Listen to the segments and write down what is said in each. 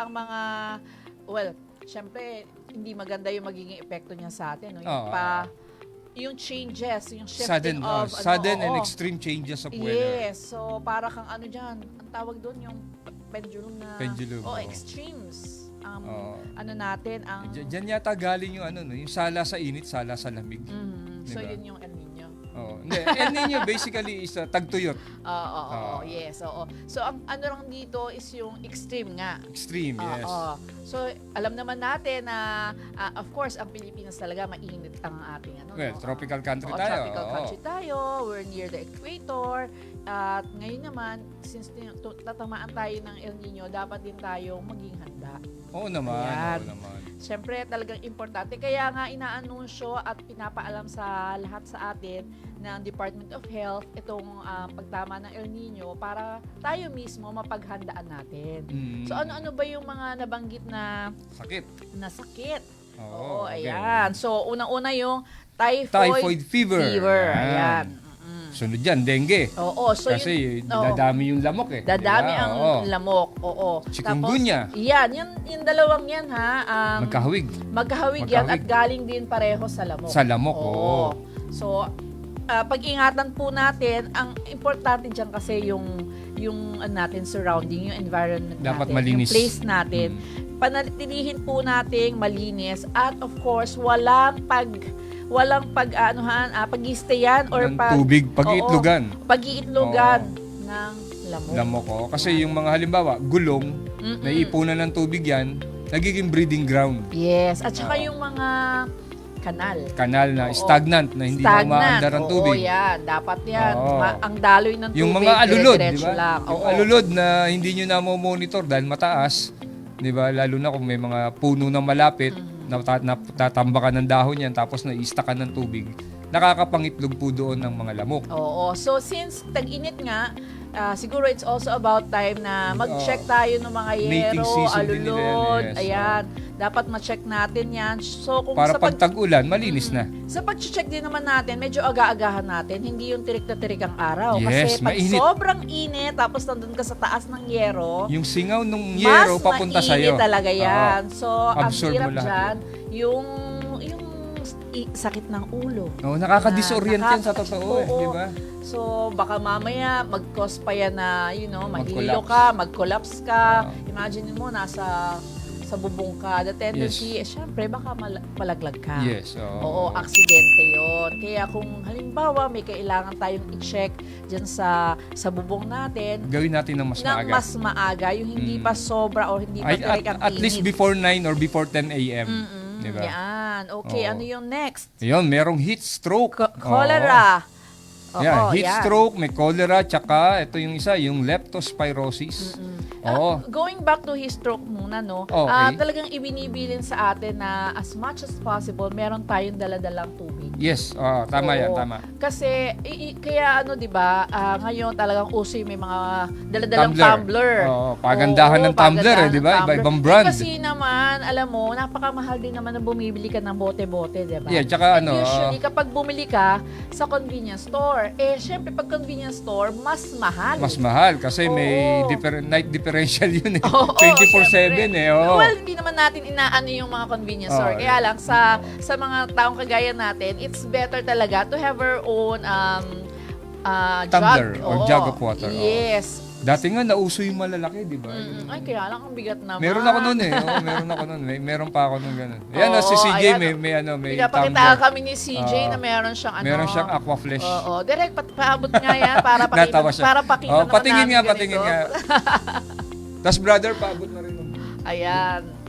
ang mga, well, syempre, hindi maganda yung magiging epekto niya sa atin. No? Yung Oo. pa, yung changes, yung shifting Sudden, oh, of, ano, sudden and oo. extreme changes of weather. Yes. So, para kang ano dyan, ang tawag doon yung pendulum na... Pendulum, Oh, oo. extremes. Um, Oo. Ano natin, ang... Diyan diyan yata galing yung ano no, yung sala sa init, sala sa lamig. Mhm. So, Diba? yun yung El Nino. Oo. Hindi, El Nino basically is uh, tagtuyot, Oo, oo, oo, Oo. yes, oo. So, ang ano lang dito is yung extreme nga. extreme, yes. Oo. So, alam naman natin na, ah, of course, ang Pilipinas talaga mainit ang ating ano. Well, no? tropical country Oo, tayo. tropical oo. country tayo. We're near the equator. At ngayon naman, since tatamaan tayo ng El Nino, dapat din tayong maging handa. Oo naman, Ayan. oo naman. Siyempre, talagang importante. Kaya nga inaanunsyo at pinapaalam sa lahat sa atin ng Department of Health itong ah, pagtama ng El Nino para tayo mismo mapaghandaan natin. Mm. So ano-ano ba yung mga nabanggit na Sakit. na sakit? Oo, Oo, okay. ayan. So unang-una yung typhoid, Typhoid fever. fever. Ayan. Ayan. Sunod dyan, dengue. Oo, so Kasi yun, oo. dadami yung lamok eh. dadami Diba? ang Oo. lamok. Oo. Chikungunya. Tapos, yan, yung, yung dalawang yan ha. Um, Magkahawig. magkahawig yan at magkahawig. galing din pareho sa lamok. Sa lamok, oo. So, ah, pag-ingatan po natin, ang importante dyan kasi yung yung ano natin surrounding, yung environment Dapat natin, malinis. yung place natin. Mm. Panatilihin po nating malinis at of course, walang pag walang pag anuhan, ah, pag-stayan or Ng pag tubig, Oo. pag-iitlogan. pag-iitlogan ng lamok. Lamok, oo. Kasi yung mga halimbawa, gulong, Mm-mm. naiipunan ng tubig yan, nagiging breeding ground. Yes, at saka Oo. yung mga kanal. Kanal na Oo. stagnant na hindi na umaandar ang Oo, tubig. yan. Dapat yan. Oo. Ma- ang daloy ng tubig, Yung mga alulod, di ba? lang. Yung Oo. alulod na hindi nyo na monitor dahil mataas, di ba? Lalo na kung may mga puno na malapit, Mm. Nata- natatambakan ng dahon yan, tapos naistakan ng tubig, nakakapangitlog po doon ng mga lamok. Oo. So, since tag-init nga, ah, siguro it's also about time na mag-check tayo ng mga yero, alulod. yes. Ayan. Dapat ma-check natin yan. So, kung Para sa pag, tag-ulan, malinis na. sa pag-check din naman natin, medyo aga-agahan natin. Hindi yung tirik na tirik ang araw. Yes, Kasi pag mainit. sobrang init, tapos nandun ka sa taas ng yero, Yung singaw ng yero mas papunta sa mainit iyo. talaga yan. So, ang Absorb mo hirap dyan, yung, yung sakit ng ulo. No, nakaka-disorient yan sa Nakaka- totoo, eh, Oo. di ba? So, baka mamaya mag-cause pa yan na, you know, Mag-collapse. ka, mag-collapse ka. Oo. Imagine mo, nasa sa bubong ka. The tendency, eh, syempre, baka mal- malaglag ka. Yes. oo. Oo, aksidente yon. Kaya kung halimbawa may kailangan tayong i-check dyan sa sa bubong natin, Gawin natin ng mas nang maaga. mas maaga, yung hindi Mm. pa sobra o hindi pa direct at, at least before 9 or before 10 a.m. Mm-mm, Diba? Yan. Okay, Oo. ano yung next? Yun, merong heat stroke. Co- cholera. Oo, yeah, heat yan. stroke, may cholera, tsaka ito yung isa, yung leptospirosis. Mm-mm. Oo. Ah, going back to his stroke muna, no? Okay. ah, talagang ibinibilin sa atin na as much as possible, meron tayong daladalang tubig. Yes, oo, tama yan, Oo. tama. Kasi, i- i- kaya ano, di ba, ah, ngayon talagang uso yung may mga daladalang Tumbler. tumbler. Oo, pagandahan Oo, ng tumbler, eh, di ba? Iba-ibang brand. Eh, kasi naman, alam mo, napakamahal din naman na bumibili ka ng bote-bote, di ba? Yeah, tsaka And ano, Usually, kapag bumili ka sa convenience store, eh, syempre, pag convenience store, mas mahal. mas mahal kasi may Oo. differ- night differential yun eh. Oo, 24-7 eh. Oo. Well, hindi naman natin inaano yung mga convenience store. Oo. Kaya lang, sa sa mga taong kagaya natin, it's better talaga to have our own um, uh, Tumbler jug. or Oo. jug of water, oo. Yes. Dati nga nauso yung malalaki, di ba? Mm, ay, kaya lang ang bigat naman. Meron ako noon eh. Oo, meron ako noon. May, meron pa ako noon ganun. Yan, Oo, si CJ ayan. may, may ano, may Pinapakita kami ni CJ Oo. na meron siyang ano. Meron siyang aqua flesh. Oo, direct pat paabot nga yan para pakita, siya. para pakita Oh, patingin nga, patingin nga. Tapos brother, paabot na rin. Ayan.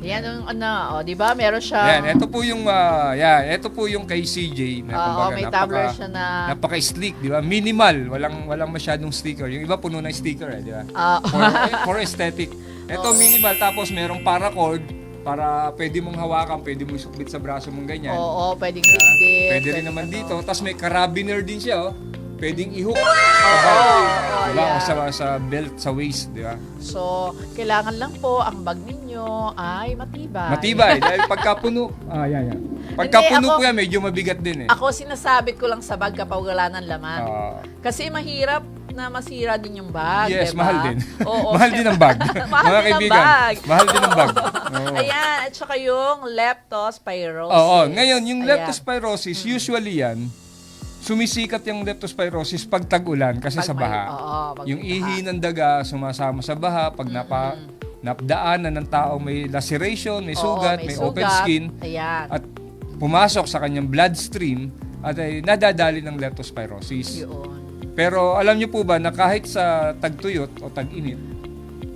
Yan yung ano, oh, 'di ba? Meron siya. Yan, ito po yung, ah, yeah, ito po yung kay CJ. Na, Oo, kumbaga, may napaka- tumbler siya na Napaka-sleek, di ba? Minimal. Walang walang masyadong sticker. Yung iba puno ng sticker, eh, di ba? ah, For, for aesthetic. Ito minimal. Tapos merong paracord para pwede mong hawakan, pwede mong isukbit sa braso mong ganyan. Oo, pwedeng Diba? bitbit. Pwede rin naman ano. dito. Tapos may carabiner din siya, oh. Pwedeng i-hook. Oo, diba? yeah. O sa, sa belt, sa waist, di ba? So, kailangan lang po ang bag ninyo ay matibay. Matibay. dahil pagka puno, ah, yan, yan. Pagka Hindi, puno ako- po yan, medyo mabigat din eh. Ako sinasabit ko lang sa bag kapag wala ng laman. Ah, Kasi mahirap na masira din yung bag, Yes, diba? mahal din. Oo, mahal din ang bag. Mahal Mga din ang kaibigan, bag. mahal din ang bag. Oo. Ayan, at saka yung leptospirosis. Oo, ngayon, yung Ayan. leptospirosis, usually yan, sumisikat yung leptospirosis pag tag-ulan kasi Pag sa may- baha. oo, pag yung may ihi ng daga sumasama sa baha pag napa napdaanan ng tao may laceration, may Oo, sugat, may, open sugat. skin Ayan. at pumasok sa kanyang bloodstream at ay nadadali ng leptospirosis. Yun. Pero alam niyo po ba na kahit sa tagtuyot o tag-init,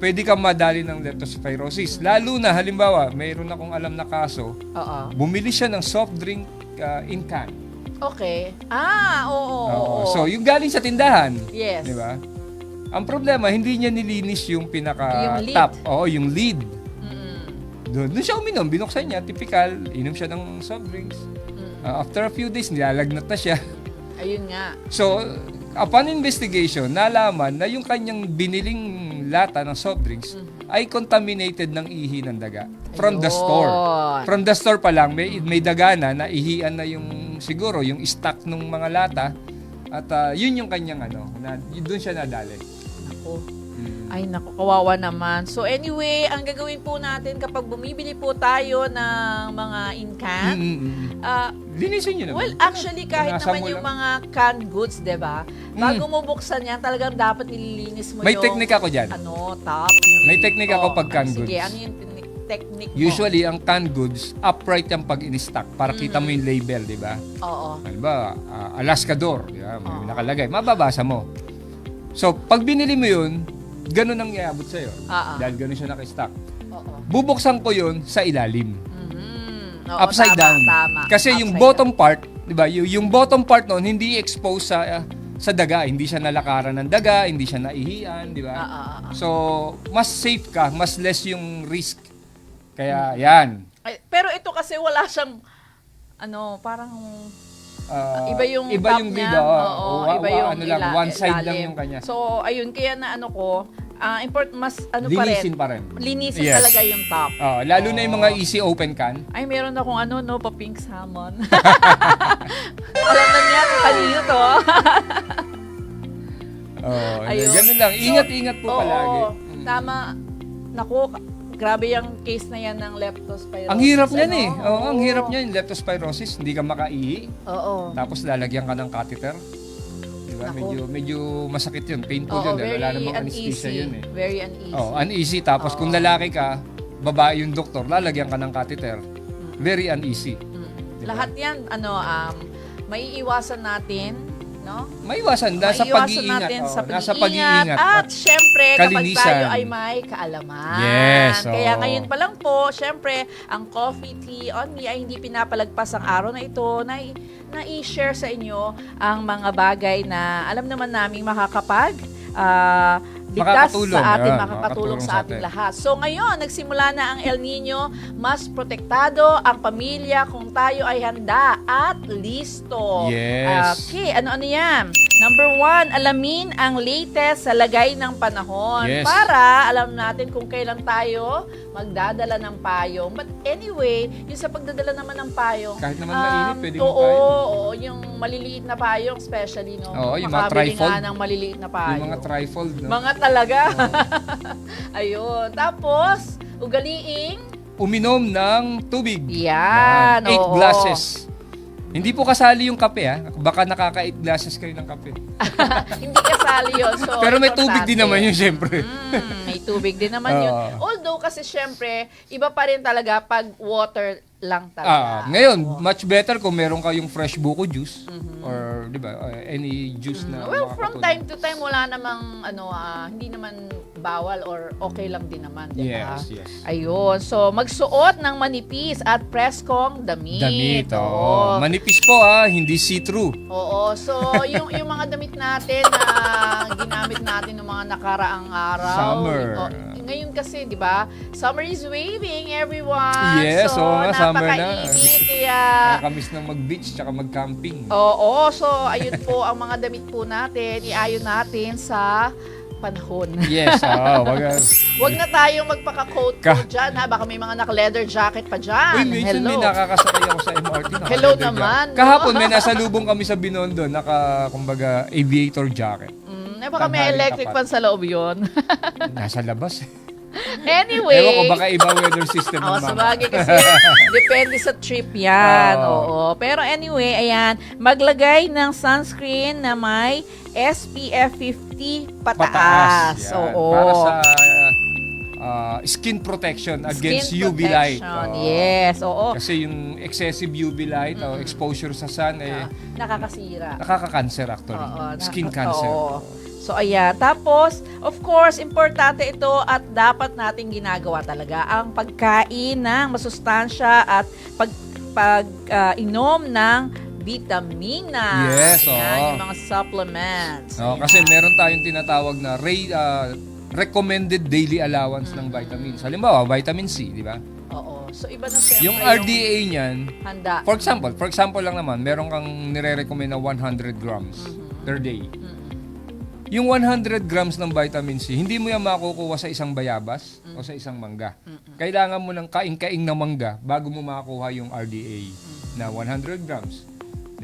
pwede kang madali ng leptospirosis. Lalo na halimbawa, mayroon akong alam na kaso, Oo. bumili siya ng soft drink uh, in can. Okay. Ah, oo, oo. Oo. oo. So, yung galing sa tindahan, yes. di ba? Ang problema, hindi niya nilinis yung pinaka Yung top. Oo, yung lid. Mm-mm. Doon, doon siya uminom, binuksan niya, typical, inom siya ng soft drinks. Mm. Uh, after a few days, nilalagnat na siya. Ayun nga. So, upon investigation, nalaman na yung kanyang biniling lata ng soft drinks ay contaminated ng ihi ng daga from the Ayun. store. From the store pa lang, may, may daga na, naihian na yung siguro, yung stock ng mga lata. At ah, yun yung kanyang ano, na, yun, doon siya nadali. Ako. Mm. Ay, naku, kawawa naman. So anyway, ang gagawin po natin kapag bumibili po tayo ng mga in-can, Mm, mm, mm. ah, Linisin nyo naman. well, actually, kahit Punasan naman yung lang. mga canned goods, di ba? Bago mo buksan yan, talagang dapat nililinis mo May yung... technique ako dyan. Ano, top. Yung, May technique ako Oh, pag canned Sige, goods. ano yung technique- mo? Usually, ang canned goods, upright yung pag in-stock para kita mo yung label, di ba? Oo. Ano ba, ah, Alaskador, yeah, may Oo. nakalagay, mababasa mo. So, pag binili mo yun, ganun ang iabot sa'yo. Ah, ah. Dahil ganun siya naka-stock. Oo. Bubuksan ko yun sa ilalim. Mhm. Oo, upside tama, down. Tama. Kasi yung Upside bottom part, di ba, yung, yung bottom part noon hindi exposed sa ah, sa daga, hindi siya nalakaran ng daga, hindi siya naihian, di down. Ah, ba? ah, ah. So, mas safe ka, mas less yung risk. Kaya, yan. Ay, pero ito kasi wala siyang ano, parang Ah, iba yung iba top yung niya. lid, oo. Oo, iba yung ano lang, ila- one side lang ilalim. yung kanya. So, ayun, kaya na ano ko, ah import, mas ano pa rin, Linisin pa rin. linisin Yes. talaga yung top. Oh, lalo na yung mga easy open can. Ay, meron akong ano, no, pa pink salmon. Alam na niya kanino to. Oh, Ayun. ganun lang. So, Ingat-ingat po Oo, palagi. Tama. Naku, grabe yung case na yan ng leptospirosis. Ang hirap niyan ano? eh. Oo, ang Oo. hirap niyan, leptospirosis, hindi ka makaihi. Oo. Tapos lalagyan ka ng catheter. Di ba? Naku. Medyo medyo masakit 'yun, painful Oo, 'yun, dahil wala very namang anesthesia uneasy. 'yun eh. Very uneasy. Oh, uneasy tapos kung lalaki ka, babae yung doktor, lalagyan ka ng catheter. Very uneasy. Mm. Diba? Lahat yan, ano, um, maiiwasan natin, no? Maiwasan nasa Maiiwasan pag-iingat. natin oh, sa nasa pag-iingat. pag-iingat. At syempre, kapag Kalinisan. tayo ay may kaalaman. Yes, Kaya oo. ngayon pa lang po, syempre, ang Coffee Tea on Me ay hindi pinapalagpas ang araw na ito na, na i-share sa inyo ang mga bagay na alam naman namin makakapag ah, ligtas Makakatulong, sa atin, yan. makakatulong sa atin. lahat. So ngayon, nagsimula na ang El Nino, mas protektado ang pamilya kung tayo ay handa at listo. Yes. Okay, ano-ano yan? Number one, alamin ang latest sa lagay ng panahon. Yes. Para alam natin kung kailan tayo magdadala ng payong. But anyway, yung sa pagdadala naman ng payong, Kahit naman um, mainit, pwede mo oo, oo, yung maliliit na payong, especially, no? Oo, yung mga Makabili nga trifold. ng maliliit na payong. Yung mga trifold, no? Mga talaga. Ayun. Tapos, ugaliing, Uminom ng tubig. yan. Eight oo. glasses. Hindi po kasali yung kape ha. Baka nakaka-8 glasses kayo ng kape. Hindi kasali yun. So, Pero may tubig din naman yun, syempre. Mm, may tubig din naman yun. Oo. Although kasi syempre, iba pa rin talaga pag water lang Ah, talaga. ngayon, Oo. much better kung meron kayong fresh buko juice or 'di ba, uh, any juice na Mm-hmm. Well, from makakatulong. time to time, wala namang, ano, ah, hindi naman bawal or okay lang din naman, di ba? Yes, yes. Ayun. So, magsuot ng manipis at preskong damit. Damit, Oo. oo. Manipis po ah, hindi see-through. Oo. So, yung, yung mga damit natin na ginamit natin ng mga nakaraang araw. Summer. O, ngayon kasi, di ba? Summer is waving, everyone. Yes, so, oo nga, summer na. napakainit. Kaya, Nakakamiss ng mag-beach tsaka mag-camping. oo. So, ayun po ang mga damit po natin. Iayon natin sa panahon. Yes, oo. wag, Huwag na tayong magpaka-coat Ka- coat dyan, ha? Baka may mga naka-leather jacket pa dyan. Uy, minsan Hello. may nakakasakay ako sa MRT. naka- Hello naman, no? Kahapon may nasa lubong kami sa Binondo, naka, kumbaga, aviator jacket. Mm, Eh, baka may electric tapat. fan sa loob yun. Nasa labas. anyway. Ewan ko, baka iba weather system ng Oo, mama. sa bagay kasi depende sa trip yan. Oo. Oo. Pero anyway, ayan, maglagay ng sunscreen na may SPF 50 pataas. Yan. Oo. Para sa ah, skin protection against Skin UV light. protection. Oo. Yes, oo. Kasi yung excessive UV light o exposure sa sun, eh, Ah, nakakasira. nakaka-cancer actually. Oo, Skin nak- cancer. oo. So, ayan. Tapos, of course, importante ito at dapat nating ginagawa talaga ang pagkain ng masustansya at pag, pag ah, inom ng vitamina. Yes, Ayan, oo. yung mga supplements. Ayan. kasi meron tayong tinatawag na ray, ah, recommended daily allowance ng vitamins. Halimbawa, vitamin C, di ba? Oo. So, iba na siyempre Yung RDA niyan, handa. for example, for example lang naman, meron kang nire-recommend na 100 grams per day. Mm-mm. Yung 100 grams ng vitamin C, hindi mo yan makukuha sa isang bayabas o sa isang mangga. Kailangan mo ng kaing-kaing na mangga bago mo makuha yung RDA na 100 grams.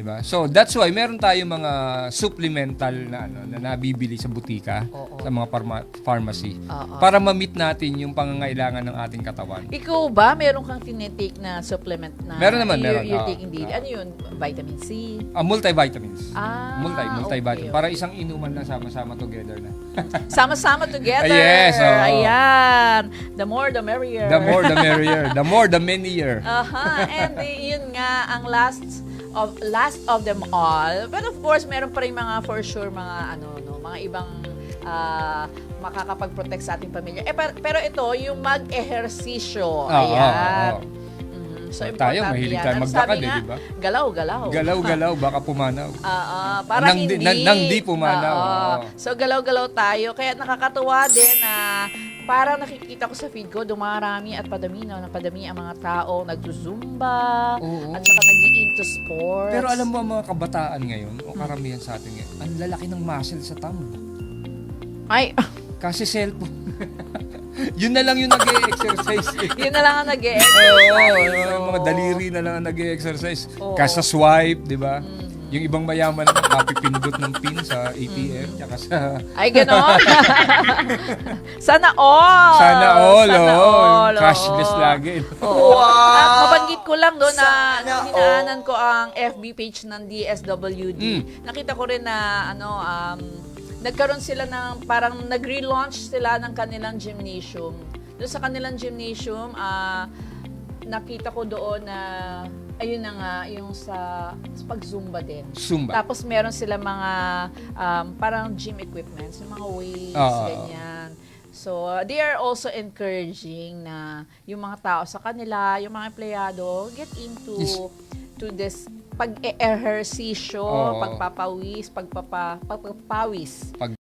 'Di ba? So that's why meron tayong mga supplemental na ano na nabibili sa butika, Oo. sa mga pharma- pharmacy Oo. para ma-meet natin yung pangangailangan ng ating katawan. Ikaw ba, meron kang tinitake na supplement na Meron naman, you're, meron. you're Oo. taking daily? Oo. Ano yun? Vitamin C? Ah, multivitamins. Ah, multi, multivitamin. okay, Para isang inuman lang sama-sama together na. Sama-sama together. Ah, yes, oo. Ayan. The more, the merrier. The more the merrier. The more the many-year. Aha. And eh, yun nga, ang last of last of them all. But of course, meron pa rin mga for sure mga ano no, mga ibang ah, makakapag-protect sa ating pamilya. Eh, pero, ito, yung mag-ehersisyo. Oo, Ayan. oo. Mhm. So, tayo, mahilig yan. tayo Ano maglakad eh, di ba? Galaw-galaw. Galaw-galaw, baka pumanaw. Ah, ah, para Nang di- hindi. nang- nang di pumanaw, Oo. oo. So, galaw-galaw tayo. Kaya nakakatuwa din na parang nakikita ko sa feed ko, dumarami at padami na, padami ang mga tao nagzuzumba Oo. at saka nag into sports. Pero alam mo ang mga kabataan ngayon, o karamihan sa atin ngayon, ang lalaki ng muscle sa thumb. Ay, Kasi cellphone. Yun na lang yung nag-exercise eh. yun na lang ang nag Oo, exercise yung mga daliri na lang ang nag-exercise. Oo. Kasa swipe, di ba? Mm. Yung ibang mayaman naman, kapipindot ng pin sa ATM, tsaka sa... Ay, ganon. Sana all. Sana all, Sana oh. all, Cashless lagi. Oo. At mabanggit ko lang doon na dinaanan ko ang FB page ng DSWD. Mm. Nakita ko rin na ano um nagkaroon sila ng parang nag-relaunch sila ng kanilang gymnasium. Doon sa kanilang gymnasium, ah nakita ko doon na ayun na nga yung sa, sa pag-zumba din. Zumba. Tapos meron sila mga um, parang gym equipments, yung mga weights, Oo. ganyan. So, uh, they are also encouraging na yung mga tao sa kanila, yung mga empleyado, get into to this pag-ehersisyo, Oo. pagpapawis, pagpapa, pagpapawis. Pag